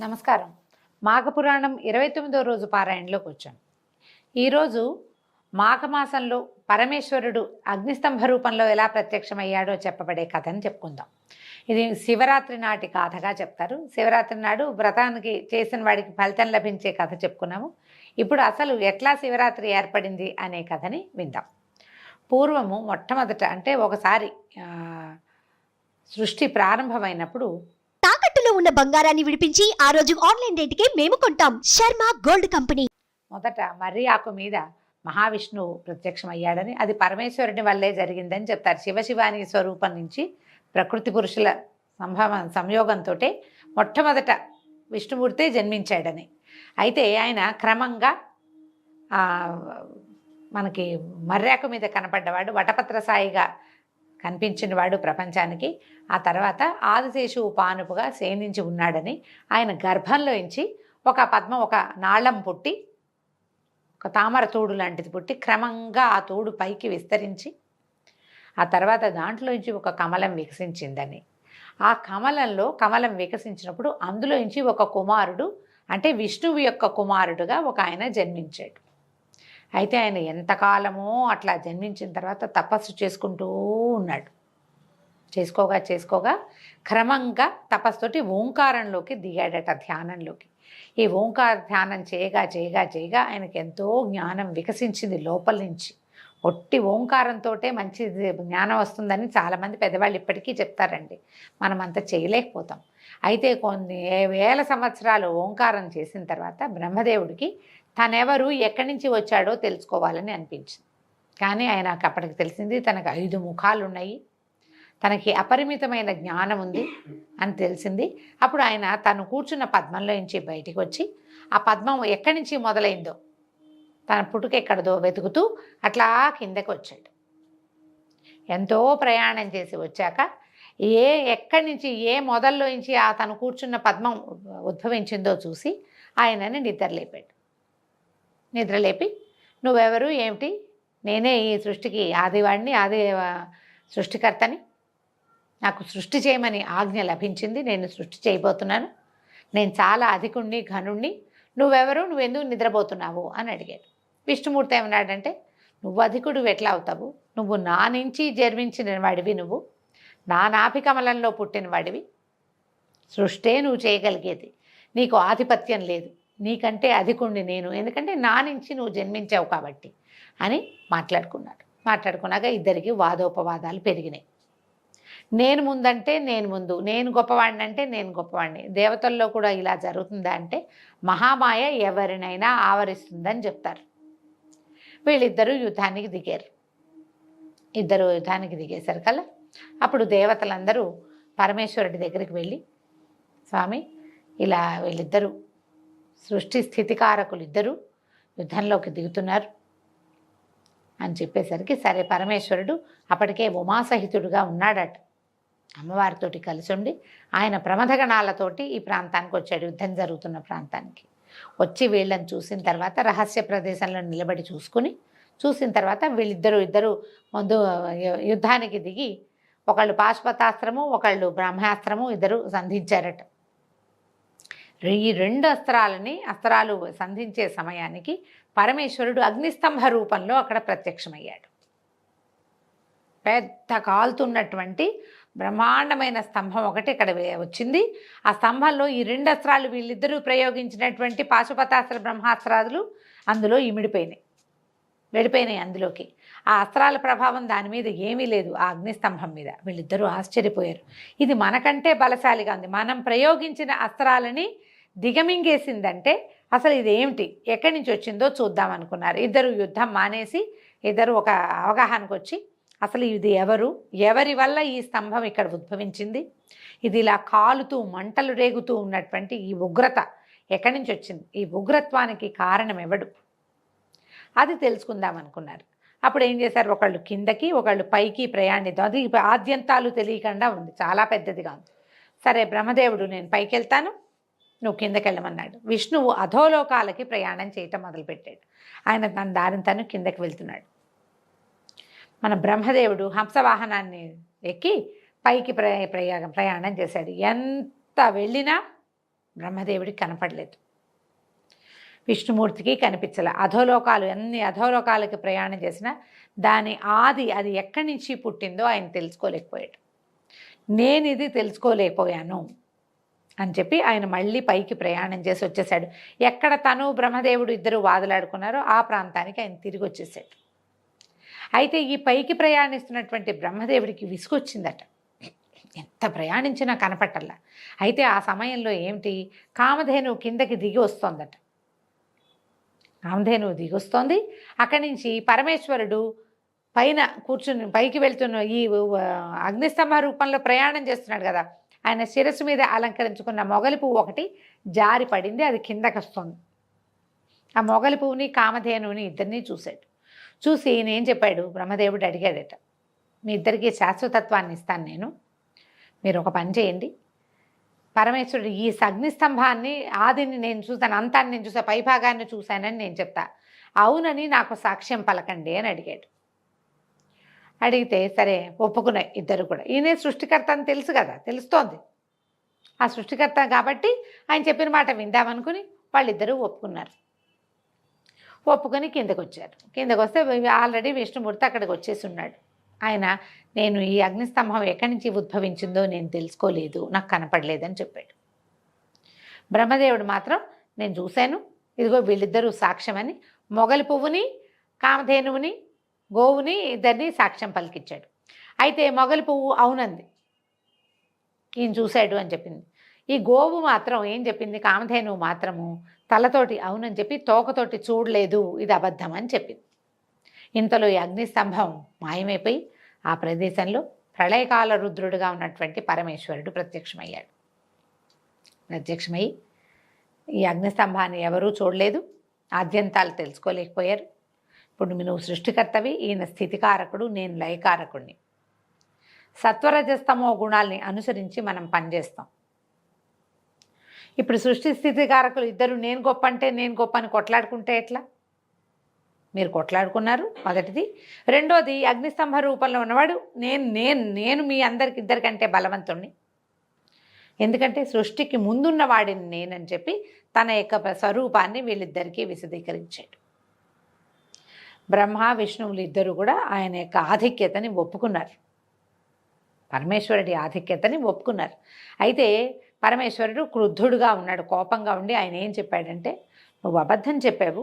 నమస్కారం. మాఘపురాణం ఇరవై తొమ్మిదో రోజు పారాయణలోకి వచ్చాం. ఈరోజు మాఘమాసంలో పరమేశ్వరుడు అగ్నిస్తంభ రూపంలో ఎలా ప్రత్యక్షమయ్యాడో చెప్పబడే కథని చెప్పుకుందాం. ఇది శివరాత్రి నాటి కథగా చెప్తారు. శివరాత్రి నాడు వ్రతానికి చేసిన వాడికి ఫలితం లభించే కథ చెప్పుకున్నాము. ఇప్పుడు అసలు ఎట్లా శివరాత్రి ఏర్పడింది అనే కథని విందాం. పూర్వము మొట్టమొదట అంటే ఒకసారి సృష్టి ప్రారంభమైనప్పుడు ఉన్న బంగారాన్ని విడిపించి ఆ రోజు ఆన్లైన్ రేటుకే మేము కొంటాం. Sharma gold company. మొదట మర్రి ఆకు మీద మహావిష్ణువు ప్రత్యక్షమయ్యాడని అది పరమేశ్వరుని వల్లే జరిగిందని చెప్తారు. శివశివాని స్వరూపం నుంచి ప్రకృతి పురుషుల సంభవ సంయోగంతో మొట్టమొదట విష్ణుమూర్తే జన్మించాడని. అయితే ఆయన క్రమంగా మనకి మర్రాకు మీద కనపడ్డవాడు వటపత్ర సాయిగా కనిపించినవాడు ప్రపంచానికి. ఆ తర్వాత ఆదిశేషువు పానుపుగా సేనించి ఉన్నాడని ఆయన గర్భంలోంచి ఒక పద్మం ఒక నాళం పుట్టి ఒక తామర తోడు లాంటిది పుట్టి క్రమంగా ఆ తోడు పైకి విస్తరించి ఆ తర్వాత దాంట్లోంచి ఒక కమలం వికసించిందని. ఆ కమలంలో కమలం వికసించినప్పుడు అందులోంచి ఒక కుమారుడు అంటే విష్ణువు యొక్క కుమారుడుగా ఒక ఆయన జన్మించాడు. అయితే ఆయన ఎంతకాలమో అట్లా జన్మించిన తర్వాత తపస్సు చేసుకుంటూ ఉన్నాడు. చేసుకోగా చేసుకోగా క్రమంగా తపస్సుతోటి ఓంకారంలోకి దిగాడట ధ్యానంలోకి. ఈ ఓంకార ధ్యానం చేయగా చేయగా చేయగా ఆయనకి ఎంతో జ్ఞానం వికసించింది లోపల నుంచి. ఒట్టి ఓంకారంతో మంచి జ్ఞానం వస్తుందని చాలామంది పెద్దవాళ్ళు ఇప్పటికీ చెప్తారండి. మనం అంత చేయలేకపోతాం. అయితే కొన్ని వేల సంవత్సరాలు ఓంకారం చేసిన తర్వాత బ్రహ్మదేవుడికి తనెవరు ఎక్కడి నుంచి వచ్చాడో తెలుసుకోవాలని అనిపించింది. కానీ ఆయనకు అప్పటికి తెలిసింది తనకు ఐదు ముఖాలు ఉన్నాయి తనకి అపరిమితమైన జ్ఞానం ఉంది అని తెలిసింది. అప్పుడు ఆయన తను కూర్చున్న పద్మంలో నుంచి బయటికి వచ్చి ఆ పద్మం ఎక్కడి నుంచి మొదలైందో? తన పుట్టుక ఎక్కడదో వెతుకుతూ అట్లా కిందకి వచ్చాడు. ఎంతో ప్రయాణం చేసి వచ్చాక ఏ ఎక్కడి నుంచి ఏ మొదల్లో నుంచి ఆ తను కూర్చున్న పద్మం ఉద్భవించిందో చూసి ఆయనని నిద్రలేపాడు. నిద్రలేపి నువ్వెవరు? ఏమిటి? నేనే ఈ సృష్టికి ఆదివాడిని ఆది సృష్టికర్తని. నాకు సృష్టి చేయమని ఆజ్ఞ లభించింది నేను సృష్టి చేయబోతున్నాను. నేను చాలా అధికుణ్ణి ఘనుణ్ణి. నువ్వెవరు? నువ్వెందుకు నిద్రపోతున్నావు? అని అడిగాడు. విష్ణుమూర్తి ఏమన్నాడంటే నువ్వు అధికుడు ఎట్లా అవుతావు? నువ్వు నా నుంచి జన్మించిన వాడివి నువ్వు. నా నాభికమలంలో పుట్టిన వాడివి సృష్టే నువ్వు చేయగలిగేది. నీకు ఆధిపత్యం లేదు. నీకంటే అధికుండి నేను. ఎందుకంటే నా నుంచి నువ్వు జన్మించావు కాబట్టి అని మాట్లాడుకున్నాడు. మాట్లాడుకున్నాక ఇద్దరికి వాదోపవాదాలు పెరిగినాయి. నేను ముందంటే నేను ముందు నేను గొప్పవాడిని అంటే నేను గొప్పవాడిని. దేవతల్లో కూడా ఇలా జరుగుతుందా అంటే మహామాయ ఎవరినైనా ఆవరిస్తుందని చెప్తారు. వీళ్ళిద్దరూ యుద్ధానికి దిగారు. ఇద్దరు యుద్ధానికి దిగేసరికల్లా అప్పుడు దేవతలందరూ పరమేశ్వరుడి దగ్గరికి వెళ్ళి స్వామి ఇలా వీళ్ళిద్దరూ సృష్టి స్థితికారకులు ఇద్దరు యుద్ధంలోకి దిగుతున్నారు అని చెప్పేసరికి సరే పరమేశ్వరుడు అప్పటికే ఉమాసహితుడుగా ఉన్నాడట. అమ్మవారితోటి కలిసి ఉండి ఆయన ప్రమథగణాలతోటి ఈ ప్రాంతానికి వచ్చాడు యుద్ధం జరుగుతున్న ప్రాంతానికి. వచ్చి వీళ్ళని చూసిన తర్వాత రహస్య ప్రదేశంలో నిలబడి చూసుకుని చూసిన తర్వాత వీళ్ళిద్దరూ ఇద్దరు ముందు యుద్ధానికి దిగి ఒకళ్ళు పాశుపతాస్త్రము ఒకళ్ళు బ్రహ్మాస్త్రము ఇద్దరు సంధించారట. ఈ రెండు అస్త్రాలని అస్త్రాలు సంధించే సమయానికి పరమేశ్వరుడు అగ్నిస్తంభ రూపంలో అక్కడ ప్రత్యక్షమయ్యాడు. పెద్ద కాలుతున్నటువంటి బ్రహ్మాండమైన స్తంభం ఒకటి ఇక్కడ వచ్చింది. ఆ స్తంభంలో ఈ రెండు అస్త్రాలు వీళ్ళిద్దరూ ప్రయోగించినటువంటి పాశుపతాస్త్ర బ్రహ్మాస్త్రాదులు అందులో ఇమిడిపోయినాయి. వెళ్ళిపోయినాయి అందులోకి. ఆ అస్త్రాల ప్రభావం దాని మీద ఏమీ లేదు ఆ అగ్నిస్తంభం మీద. వీళ్ళిద్దరూ ఆశ్చర్యపోయారు. ఇది మనకంటే బలశాలిగా ఉంది. మనం ప్రయోగించిన అస్త్రాలని దిగమింగేసిందంటే అసలు ఇది ఏమిటి ఎక్కడి నుంచి వచ్చిందో చూద్దాం అనుకున్నారు. ఇద్దరు యుద్ధం మానేసి ఇద్దరు ఒక అవగాహనకు వచ్చి అసలు ఇది ఎవరు? ఎవరి వల్ల ఈ స్తంభం ఇక్కడ ఉద్భవించింది? ఇది ఇలా కాలుతూ మంటలు రేగుతూ ఉన్నటువంటి ఈ ఉగ్రత ఎక్కడి నుంచి వచ్చింది? ఈ ఉగ్రత్వానికి కారణం ఎవడు? అది తెలుసుకుందాం అనుకున్నారు. అప్పుడు ఏం చేశారు? ఒకళ్ళు కిందకి ఒకళ్ళు పైకి ప్రయాణిద్దాం. అది ఆద్యంతాలు తెలియకుండా ఉంది. చాలా పెద్దదిగా ఉంది. సరే బ్రహ్మదేవుడు నేను పైకి వెళ్తాను నువ్వు కిందకి వెళ్ళమన్నాడు. విష్ణువు అధోలోకాలకి ప్రయాణం చేయటం మొదలుపెట్టాడు. ఆయన తన దారిని తను కిందకి వెళ్తున్నాడు. మన బ్రహ్మదేవుడు హంసవాహనాన్ని ఎక్కి పైకి ప్ర ప్రయాగం ప్రయాణం చేశాడు. ఎంత వెళ్ళినా బ్రహ్మదేవుడికి కనపడలేదు. విష్ణుమూర్తికి కనిపించలే. అధోలోకాలు ఎన్ని అధోలోకాలకి ప్రయాణం చేసినా దాని ఆది అది ఎక్కడి నుంచి పుట్టిందో ఆయన తెలుసుకోలేకపోయాడు. నేను ఇది తెలుసుకోలేకపోయాను. అని చెప్పి ఆయన మళ్ళీ పైకి ప్రయాణం చేసి వచ్చేసాడు. ఎక్కడ తను బ్రహ్మదేవుడు ఇద్దరు వాదులాడుకున్నారో ఆ ప్రాంతానికి ఆయన తిరిగి వచ్చేసాడు. అయితే ఈ పైకి ప్రయాణిస్తున్నటువంటి బ్రహ్మదేవుడికి విసుగొచ్చిందట. ఎంత ప్రయాణించినా కనపట్టల్లా అయితే ఆ సమయంలో ఏమిటి? కామధేను కిందకి దిగి వస్తోందట. కామధేను దిగి వస్తోంది అక్కడి నుంచి పరమేశ్వరుడు పైన కూర్చుని పైకి వెళ్తున్న ఈ అగ్నిస్తంభ రూపంలో ప్రయాణం చేస్తున్నాడు కదా. ఆయన శిరస్సు మీద అలంకరించుకున్న మొగలి పువ్వు ఒకటి జారి పడింది అది కిందకొస్తుంది ఆ మొగలి పువ్వుని కామధేనువుని ఇద్దరినీ చూశాడు. చూసి నేనేం చెప్పాడు? బ్రహ్మదేవుడు అడిగాడట మీ ఇద్దరికి శాశ్వతత్వాన్ని ఇస్తాను నేను. మీరు ఒక పని చేయండి. పరమేశ్వరుడు ఈ అగ్నిస్తంభాన్ని ఆదిని నేను చూశాను అంతాన్ని నేను చూసా పైభాగాన్ని చూశానని నేను చెప్తా. అవునని నాకు సాక్ష్యం పలకండి అని అడిగాడు. అడిగితే సరే ఒప్పుకున్నాయి ఇద్దరు కూడా. ఈయనే సృష్టికర్త అని తెలుసు కదా తెలుస్తోంది. ఆ సృష్టికర్త కాబట్టి ఆయన చెప్పిన మాట విందామనుకుని వాళ్ళిద్దరూ ఒప్పుకున్నారు. ఒప్పుకొని కిందకు వచ్చారు కిందకు వస్తే ఆల్రెడీ విష్ణుమూర్తి అక్కడికి వచ్చేసి ఉన్నాడు. ఆయన నేను ఈ అగ్నిస్తంభం ఎక్కడి నుంచి ఉద్భవించిందో నేను తెలుసుకోలేదు నాకు కనపడలేదని చెప్పాడు. బ్రహ్మదేవుడు మాత్రం నేను చూశాను ఇదిగో వీళ్ళిద్దరూ సాక్ష్యమని మొగలి పువ్వుని కామధేనువుని గోవుని ఇద్దరిని సాక్ష్యం పలికిచ్చాడు. అయితే మొగలి పువ్వు అవునంది. ఈయన చూశాడు అని చెప్పింది. ఈ గోవు మాత్రం ఏం చెప్పింది? కామధేను మాత్రము తలతోటి అవునని చెప్పి తోకతోటి చూడలేదు ఇది అబద్ధం అని చెప్పింది. ఇంతలో ఈ అగ్నిస్తంభం మాయమైపోయి ఆ ప్రదేశంలో ప్రళయకాల రుద్రుడుగా ఉన్నటువంటి పరమేశ్వరుడు ప్రత్యక్షమయ్యాడు. ప్రత్యక్షమై ఈ అగ్నిస్తంభాన్ని ఎవరూ చూడలేదు ఆద్యంతాలు తెలుసుకోలేకపోయారు. ఇప్పుడు నువ్వు సృష్టికర్తవి ఈయన స్థితికారకుడు నేను లయకారకుడిని సత్వరజస్తమో గుణాల్ని అనుసరించి మనం పనిచేస్తాం. ఇప్పుడు సృష్టి స్థితికారకులు ఇద్దరు నేను గొప్ప అంటే నేను గొప్ప అని కొట్లాడుకుంటే ఎట్లా? మీరు కొట్లాడుకున్నారు మొదటిది. రెండోది అగ్నిస్తంభ రూపంలో ఉన్నవాడు నేను నేను నేను మీ అందరికి ఇద్దరికంటే బలవంతుణ్ణి. ఎందుకంటే సృష్టికి ముందున్న వాడిని నేనని చెప్పి తన యొక్క స్వరూపాన్ని వీళ్ళిద్దరికీ విశదీకరించాడు. బ్రహ్మ విష్ణువులు ఇద్దరు కూడా ఆయన యొక్క ఆధిక్యతని ఒప్పుకున్నారు. పరమేశ్వరుడి ఆధిక్యతని ఒప్పుకున్నారు. అయితే పరమేశ్వరుడు క్రుద్ధుడుగా ఉన్నాడు కోపంగా ఉండి ఆయన ఏం చెప్పాడంటే నువ్వు అబద్ధం చెప్పావు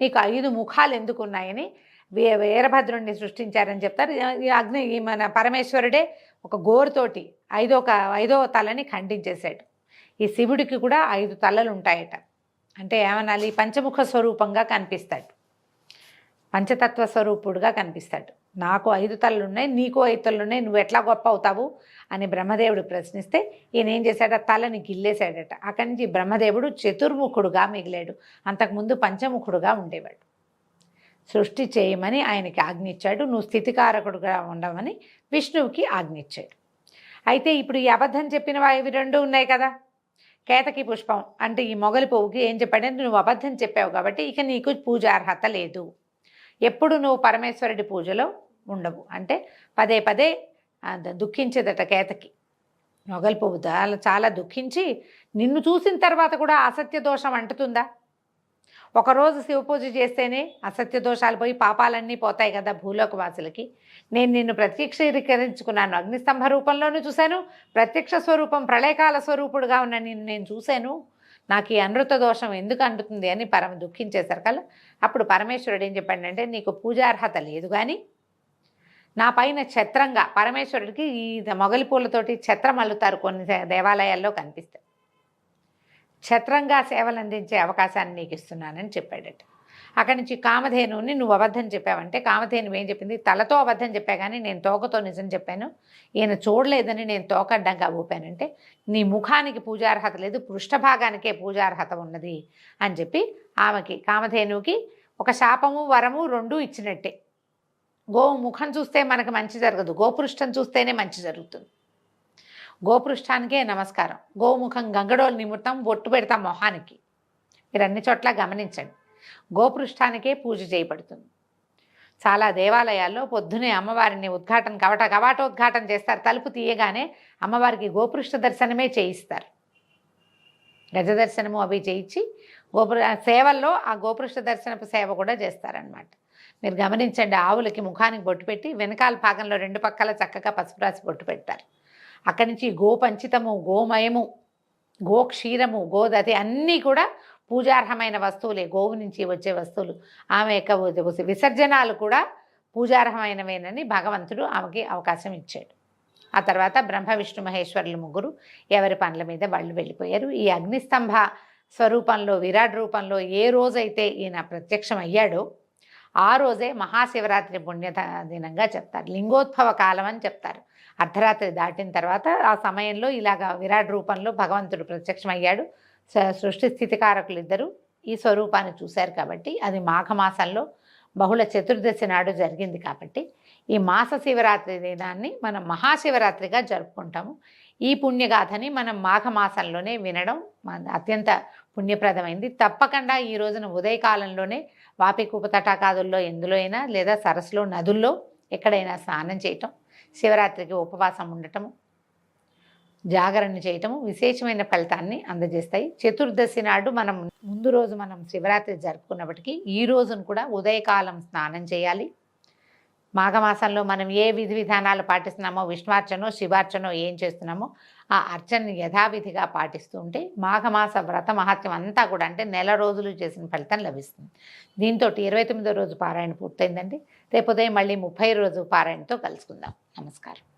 నీకు ఐదు ముఖాలు ఎందుకున్నాయని వీ వీరభద్రుడిని సృష్టించారని చెప్తారు. ఈ అగ్ని ఈ మన పరమేశ్వరుడే ఒక గోరుతోటి ఐదో ఒక ఐదో తలని ఖండించేశాడు. ఈ శివుడికి కూడా ఐదు తలలు ఉంటాయట అంటే ఏమనాలి? పంచముఖ స్వరూపంగా కనిపిస్తాడు. పంచతత్వ స్వరూపుడుగా కనిపిస్తాడు. నాకు ఐదు తలలు ఉన్నాయి నీకు ఐదు తలలు ఉన్నాయి నువ్వు ఎట్లా గొప్ప అవుతావు? అని బ్రహ్మదేవుడు ప్రశ్నిస్తే ఈయన ఏం చేశాడు ఆ తలని గిల్లేశాడట. అక్కడి నుంచి బ్రహ్మదేవుడు చతుర్ముఖుడుగా మిగిలాడు. అంతకుముందు పంచముఖుడుగా ఉండేవాడు. సృష్టి చేయమని ఆయనకి ఆజ్ఞిచ్చాడు. నువ్వు స్థితికారకుడుగా ఉండమని విష్ణువుకి ఆజ్ఞిచ్చాడు. అయితే ఇప్పుడు ఈ అబద్ధం చెప్పిన వా- ఇవి రెండు ఉన్నాయి కదా? కేతకి పుష్పం. అంటే ఈ మొగలి పువ్వుకి ఏం చెప్పాడంటే నువ్వు అబద్ధం చెప్పావు కాబట్టి ఇక నీకు పూజ అర్హత లేదు. ఎప్పుడు నువ్వు పరమేశ్వరుడి పూజలో ఉండవు. అంటే పదే పదే దుఃఖించేదట కేతకి. మొగల్ పువ్వు చాలా చాలా దుఃఖించి నిన్ను చూసిన తర్వాత కూడా అసత్య దోషం అంటుతుందా? ఒకరోజు శివ పూజ చేస్తేనే అసత్య దోషాలు పోయి పాపాలన్నీ పోతాయి కదా భూలోక వాసులకి నేను నిన్ను ప్రత్యక్షీకరించుకున్నాను. అగ్నిస్తంభ రూపంలోనూ చూశాను. ప్రత్యక్ష స్వరూపం ప్రళయకాల స్వరూపుడుగా ఉన్న నిన్ను నేను చూశాను. నాకు ఈ అనృత దోషం ఎందుకు అంటుతుంది అని పరమ దుఃఖించేశారు కదా. అప్పుడు పరమేశ్వరుడు ఏం చెప్పాడంటే నీకు పూజార్హత లేదు కానీ నా పైన ఛత్రంగా పరమేశ్వరుడికి ఈ మొగలి పూలతోటి ఛత్రం అల్లుతారు కొన్ని దేవాలయాల్లో కనిపిస్తాయి. ఛత్రంగా సేవలు అందించే అవకాశాన్ని నీకు ఇస్తున్నానని చెప్పాడట. అక్కడి నుంచి కామధేనువుని నువ్వు అబద్ధం చెప్పావంటే కామధేను ఏం చెప్పింది? తలతో అబద్ధం చెప్పా కానీ నేను తోకతో నిజం చెప్పాను. ఈయన చూడలేదని నేను తోక అడ్డంగా ఊపానంటే నీ ముఖానికి పూజార్హత లేదు పృష్ఠభాగానికే పూజార్హత ఉన్నది అని చెప్పి ఆమెకి కామధేనువుకి ఒక శాపము వరము రెండూ ఇచ్చినట్టే. గో ముఖం చూస్తే మనకు మంచి జరగదు గోపృష్టం చూస్తేనే మంచి జరుగుతుంది. గోపృష్టానికే నమస్కారం. గోముఖం గంగడోలు నిమిత్తం బొట్టు పెడతాం మొహానికి. మీరు అన్ని చోట్ల గమనించండి. గోపృష్టానికే పూజ చేయబడుతుంది. చాలా దేవాలయాల్లో పొద్దునే అమ్మవారిని ఉద్ఘాటన కవట కవాటోద్ఘాటన చేస్తారు. తలుపు తీయగానే అమ్మవారికి గోపృష్ఠ దర్శనమే చేయిస్తారు. గజదర్శనము అవి చేయించి గోపుర సేవల్లో ఆ గోపృష్ఠ దర్శనపు సేవ కూడా చేస్తారనమాట మీరు గమనించండి ఆవులకి ముఖానికి బొట్టు పెట్టి వెనకాల భాగంలో రెండు పక్కల చక్కగా పసుపు రాసి బొట్టు పెడతారు. అక్కడి నుంచి గోపంచితము గోమయము గోక్షీరము గోదతి అన్నీ కూడా పూజార్హమైన వస్తువులే గోవు నుంచి వచ్చే వస్తువులు. ఆమె యొక్క విసర్జనాలు కూడా పూజార్హమైనవేనని భగవంతుడు ఆమెకి అవకాశం ఇచ్చాడు. ఆ తర్వాత బ్రహ్మ విష్ణు మహేశ్వరులు ముగ్గురు ఎవరి పనుల మీద వాళ్ళు వెళ్ళిపోయారు. ఈ అగ్నిస్తంభ స్వరూపంలో విరాట్ రూపంలో ఏ రోజైతే ఈయన ప్రత్యక్షం అయ్యాడో ఆ రోజే మహాశివరాత్రి పుణ్య దినంగా చెప్తారు. లింగోద్భవ కాలం అని చెప్తారు. అర్ధరాత్రి దాటిన తర్వాత ఆ సమయంలో ఇలాగా విరాట్ రూపంలో భగవంతుడు ప్రత్యక్షమయ్యాడు. అయ్యాడు సృష్టి స్థితికారకులు ఇద్దరు ఈ స్వరూపాన్ని చూశారు కాబట్టి అది మాఘమాసంలో బహుళ చతుర్దశి నాడు జరిగింది కాబట్టి ఈ మాస శివరాత్రి దినాన్ని మనం మహాశివరాత్రిగా జరుపుకుంటాము. ఈ పుణ్యగాథని మనం మాఘమాసంలోనే వినడం మన అత్యంత పుణ్యప్రదమైంది. తప్పకుండా ఈ రోజున ఉదయకాలంలోనే వాపి తటాకాదుల్లో ఎందులో అయినా లేదా సరస్సులో నదుల్లో ఎక్కడైనా స్నానం చేయటం శివరాత్రికి ఉపవాసం ఉండటము జాగరణ చేయటము విశేషమైన ఫలితాన్ని అందజేస్తాయి. చతుర్దశి నాడు మనం ముందు రోజు మనం శివరాత్రి జరుపుకున్నప్పటికీ ఈ రోజును కూడా ఉదయకాలం స్నానం చేయాలి. మాఘమాసంలో మనం ఏ విధి విధానాలు పాటిస్తున్నామో విష్ణువార్చనో శివార్చనో ఏం చేస్తున్నామో ఆ అర్చనని యథావిధిగా పాటిస్తూ ఉంటే మాఘమాస వ్రత మహత్యం అంతా కూడా అంటే నెల రోజులు చేసిన ఫలితం లభిస్తుంది. దీంతో ఇరవై తొమ్మిదో రోజు పారాయణ పూర్తయిందండి. రేపు ఉదయం మళ్ళీ ముప్పై రోజు పారాయణతో కలుసుకుందాం. నమస్కారం.